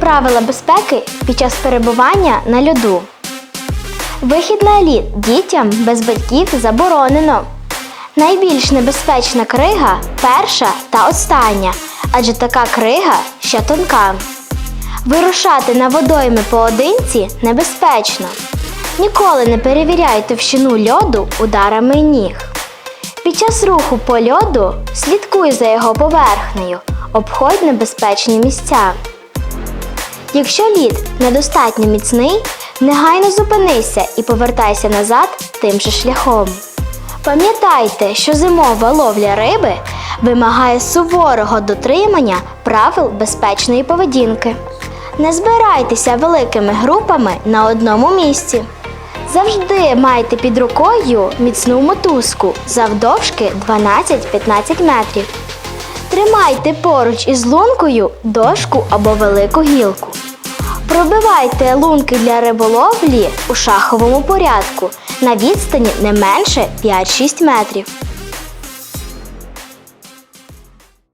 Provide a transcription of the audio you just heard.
Правила безпеки під час перебування на льоду. Вихід на лід дітям без батьків заборонено. Найбільш небезпечна крига перша та остання, адже така крига ще тонка. Вирушати на водойми поодинці небезпечно. Ніколи не перевіряй товщину льоду ударами ніг. Під час руху по льоду слідкуй за його поверхнею, обходь небезпечні місця. Якщо лід недостатньо міцний, негайно зупинися і повертайся назад тим же шляхом. Пам'ятайте, що зимова ловля риби вимагає суворого дотримання правил безпечної поведінки. Не збирайтеся великими групами на одному місці. Завжди майте під рукою міцну мотузку завдовжки 12-15 метрів. Тримайте поруч із лункою дошку або велику гілку. Пробивайте лунки для риболовлі у шаховому порядку на відстані не менше 5-6 метрів.